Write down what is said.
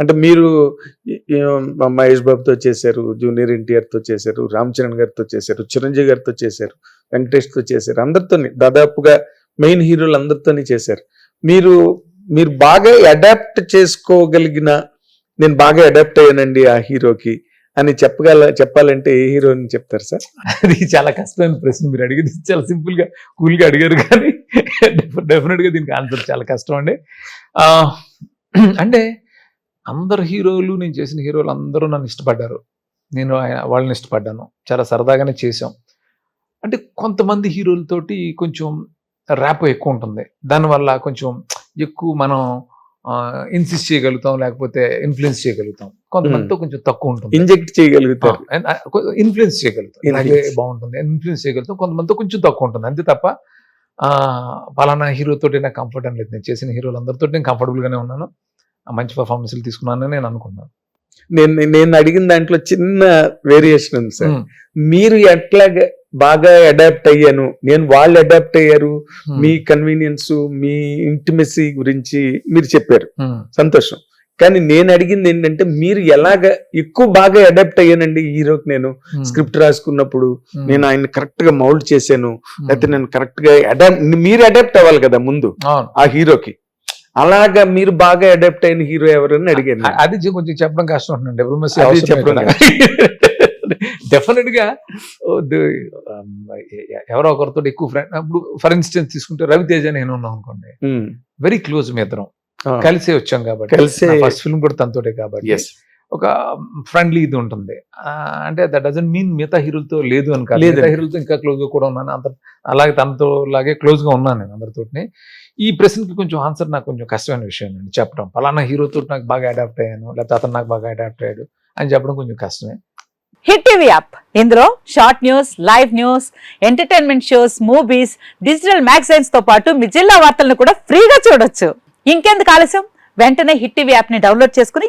అంటే మీరు మహేష్ బాబుతో చేశారు జూనియర్ ఎన్టీఆర్తో చేశారు రామ్ చరణ్ గారితో చేశారు చిరంజీవి గారితో చేశారు వెంకటేష్తో చేశారు అందరితోని దాదాపుగా మెయిన్ హీరోలు అందరితోని చేశారు. మీరు మీరు బాగా అడాప్ట్ చేసుకోగలిగిన నేను బాగా అడాప్ట్ అయ్యానండి ఆ హీరోకి అని చెప్పగల చెప్పాలంటే ఏ హీరోని చెప్తారు సార్? అది చాలా కష్టమైన ప్రశ్న మీరు అడిగింది. చాలా సింపుల్గా కూల్గా అడిగారు కానీ డెఫినెట్గా దీనికి ఆన్సర్ చాలా కష్టం అండి. అంటే అందరు హీరోలు నేను చేసిన హీరోలు అందరూ నన్ను ఇష్టపడ్డారు. నేను ఆయన- వాళ్ళని ఇష్టపడ్డాను. చాలా సరదాగానే చేసాం అంటే కొంతమంది హీరోలతోటి కొంచెం ర్యాప్ ఎక్కువ ఉంటుంది. దానివల్ల కొంచెం ఎక్కువ మనం ఇన్సిస్ట్ చేయగలుగుతాం లేకపోతే ఇన్ఫ్లుయెన్స్ చేయగలుగుతాం. కొంతమందితో కొంచెం తక్కువ ఉంటుంది. ఇంజెక్ట్ చేయగలుగుతారు. ఇన్ఫ్లుయెన్స్ చేయగలుగుతాం. ఇలాగే. బాగుంటుంది. ఇన్ఫ్లుయెన్స్ చేయగలుగుతాం. కొంతమందితో కొంచెం తక్కువ ఉంటుంది. అంతే తప్ప పలానా హీరోతో నాకు కంఫర్ట్ అని లేదు నేను చేసిన హీరోలు అందరితో నేను comfortable గానే ఉన్నాను. మంచి పర్ఫార్మెన్స్లు తీసుకున్నానని నేను అనుకున్నాను. నేను నేను అడిగిన దాంట్లో చిన్న వేరియేషన్ ఉంది సార్. మీరు ఎట్లా బాగా అడాప్ట్ అయ్యాను? నేను వాళ్ళు అడాప్ట్ అయ్యారు. మీ కన్వీనియన్స్ మీ ఇంటిమెసీ గురించి మీరు చెప్పారు. సంతోషం. కానీ నేను అడిగింది ఏంటంటే మీరు ఎలాగ ఎక్కువ బాగా అడాప్ట్ అయ్యానండి హీరోకి నేను స్క్రిప్ట్ రాసుకున్నప్పుడు? నేను ఆయన కరెక్ట్గా మౌల్డ్ చేశాను. లేకపోతే నేను కరెక్ట్గా అడాప్ట్ మీరు అడాప్ట్ అవ్వాలి కదా ముందు ఆ హీరోకి. అలాగా మీరు బాగా అడాప్ట్ అయిన హీరో ఎవరని అడిగాను అ- అది కొంచెం చెప్పడం కష్టం ఉంటుంది. డెవలప్మెంట్ అది చెప్పడం ఎవరో ఒకరితో ఎక్కువ ఫ్రెండ్ ఇప్పుడు ఫర్ ఇన్స్టెన్స్ తీసుకుంటే రవితేజ నేను ఉన్నాం అనుకోండి. వెరీ క్లోజ్ మీ ఇద్దరం. ఆ. కలిసే వచ్చాం కాబట్టి. కలిసే ఫస్ట్ ఫిల్మ్ కూడా తనతోటే కాబట్టి. Yes. ఒక ఫ్రెండ్లీ ఇది ఉంటుంది. అంటే దట్ డజన్ మీన్ మిగతా హీరోలతో లేదు అని కాదు. మిగతా హీరోలతో ఇంకా క్లోజ్గా కూడా ఉన్నాను. అంత అలాగే తనతో లాగే క్లోజ్గా ఉన్నాను నేను అందరితోటి ఈ ప్రశ్నకి కొంచెం ఆన్సర్ నాకు కొంచెం కష్టమైన విషయం అండి చెప్పడం. పలానా హీరోతో నాకు బాగా అడాప్ట్ అయ్యాను లేకపోతే అతను నాకు బాగా అడాప్ట్ అయ్యాడు అని చెప్పడం కొంచెం కష్టమే. హిట్ టీవీ యాప్ ఇందులో short news live news entertainment shows movies digital మ్యాగజైన్స్తో పాటు మీ జిల్లా వార్తలను కూడా ఫ్రీగా చూడొచ్చు. ఇంకెందుకు ఆలస్యం? వెంటనే హిట్ టీవీ యాప్ని డౌన్లోడ్ చేసుకుని